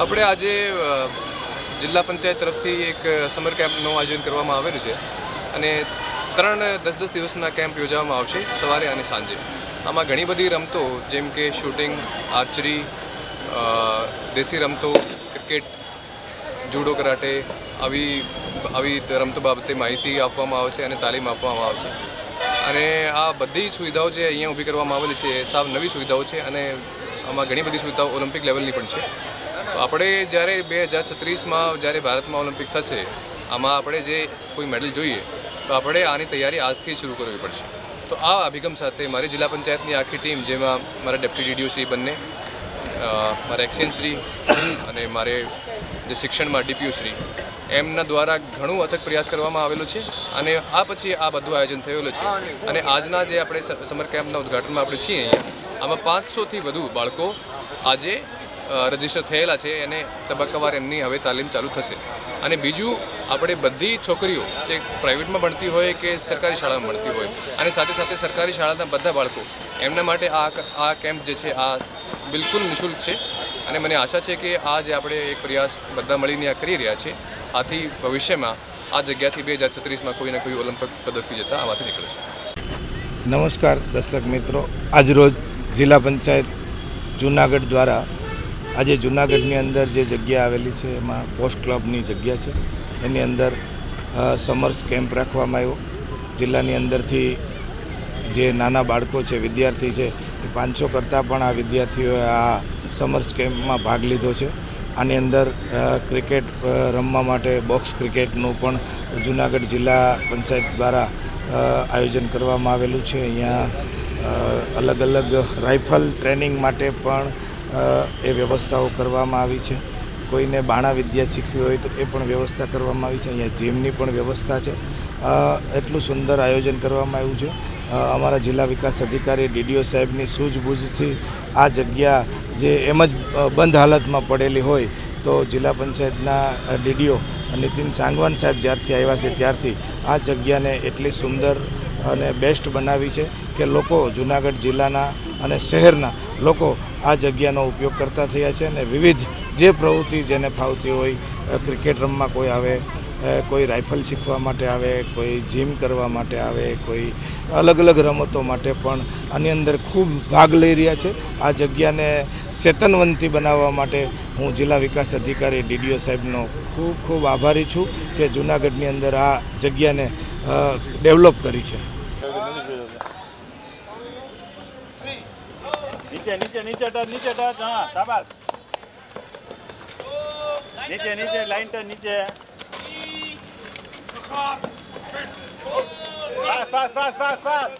આપણે આજે જિલ્લા પંચાયત તરફથી એક સમર કેમ્પનું આયોજન કરવામાં આવેલું છે અને ત્રણ દસ દસ દિવસના કેમ્પ યોજવામાં આવશે સવારે અને સાંજે. આમાં ઘણી બધી રમતો, જેમ કે શૂટિંગ, આર્ચરી દેશી રમતો, ક્રિકેટ, જુડો કરાટે આવી આવી રમતો બાબતે માહિતી આપવામાં આવશે અને તાલીમ આપવામાં આવશે. અને આ બધી સુવિધાઓ જે અહીંયા ઊભી કરવામાં આવેલી છે, એ સાવ નવી સુવિધાઓ છે અને આમાં ઘણી બધી સુવિધાઓ ઓલિમ્પિક લેવલની પણ છે. આપણે જ્યારે બે હજાર છત્રીસમાં જ્યારે ભારતમાં ઓલિમ્પિક થશે, આમાં આપણે જે કોઈ મેડલ જોઈએ, તો આપણે આની તૈયારી આજથી શરૂ કરવી પડશે. તો આ અભિગમ સાથે મારી જિલ્લા પંચાયતની આખી ટીમ, જેમાં મારા ડેપ્યુટી ડીડીઓ શ્રી બંને મારા એક્સચેન્જ શ્રી અને મારે જે શિક્ષણમાં ડીપીઓ શ્રી, એમના દ્વારા ઘણું અથક પ્રયાસ કરવામાં આવેલો છે અને આ પછી આ બધું આયોજન થયેલું છે. અને આજના જે આપણે સમર કેમ્પના ઉદઘાટનમાં આપણે છીએ અહીંયા, આમાં પાંચસોથી વધુ બાળકો આજે રજિસ્ટર થયેલા છે, એને તબક્કાવાર એમની હવે તાલીમ ચાલુ થશે. અને બીજું, આપણે બધી છોકરીઓ, જે પ્રાઇવેટમાં ભણતી હોય કે સરકારી શાળામાં ભણતી હોય, અને સાથે સાથે સરકારી શાળાના બધા બાળકો, એમના માટે આ આ કેમ્પ જે છે, આ બિલકુલ નિઃશુલ્ક છે. અને મને આશા છે કે આ જે આપણે એક પ્રયાસ બધા મળીને આ કરી રહ્યા છે, આથી ભવિષ્યમાં આ જગ્યાથી બે હજાર છત્રીસમાં કોઈ ને કોઈ ઓલિમ્પિક પદ્ધતિ જતાં આમાંથી નીકળશે. નમસ્કાર દર્શક મિત્રો. આજરોજ જિલ્લા પંચાયત જૂનાગઢ દ્વારા આજે જૂનાગઢની અંદર જે જગ્યા આવેલી છે, એમાં પોસ્ટ ક્લબની જગ્યા છે. એની અંદર સમર્સ કેમ્પ રાખવામાં આવ્યો. જિલ્લાની અંદરથી જે નાના બાળકો છે, વિદ્યાર્થી છે, એ પાંચસો કરતાં પણ આ વિદ્યાર્થીઓએ આ સમર્સ કેમ્પમાં ભાગ લીધો છે. આની અંદર ક્રિકેટ રમવા માટે બોક્સ ક્રિકેટનું પણ જૂનાગઢ જિલ્લા પંચાયત દ્વારા આયોજન કરવામાં આવેલું છે. અહીંયા અલગ અલગ રાઇફલ ટ્રેનિંગ માટે પણ એ વ્યવસ્થાઓ કરવામાં આવી છે. કોઈને બાણા વિદ્યા શીખવી હોય તો એ પણ વ્યવસ્થા કરવામાં આવી છે. અહીંયા જીમની પણ વ્યવસ્થા છે. એટલું સુંદર આયોજન કરવામાં આવ્યું છે. અમારા જિલ્લા વિકાસ અધિકારી ડીડીઓ સાહેબની સૂઝબૂઝથી આ જગ્યા જે એમ જ બંધ હાલતમાં પડેલી હોય તો જિલ્લા પંચાયતના ડીડીઓ નીતિન સાંગવાન સાહેબ જ્યારથી આવ્યા છે ત્યારથી આ જગ્યાને એટલી સુંદર અને બેસ્ટ બનાવી છે કે લોકો જુનાગઢ જિલ્લાના અને શહેરના લોકો આ જગ્યાનો ઉપયોગ કરતા થયા છે અને વિવિધ જે પ્રવૃત્તિ જેને ફાવતી હોય ક્રિકેટ રમવા કોઈ આવે કોઈ રાઇફલ શીખવા માટે આવે, કોઈ જીમ કરવા માટે આવે, કોઈ અલગ અલગ રમતો માટે પણ આની અંદર ખૂબ ભાગ લઈ રહ્યા છે. આ જગ્યાને ચેતનવંતી બનાવવા માટે હું જિલ્લા વિકાસ અધિકારી ડીડીઓ સાહેબનો ખૂબ ખૂબ આભારી છું કે જૂનાગઢની અંદર આ જગ્યાને ડેવલપ કરી છે. નીચે નીચે નીચે ટચ નીચે ટચ. હા શાબાસ નીચે નીચે લાઈન ટચ નીચે. Pass pass pass pass pass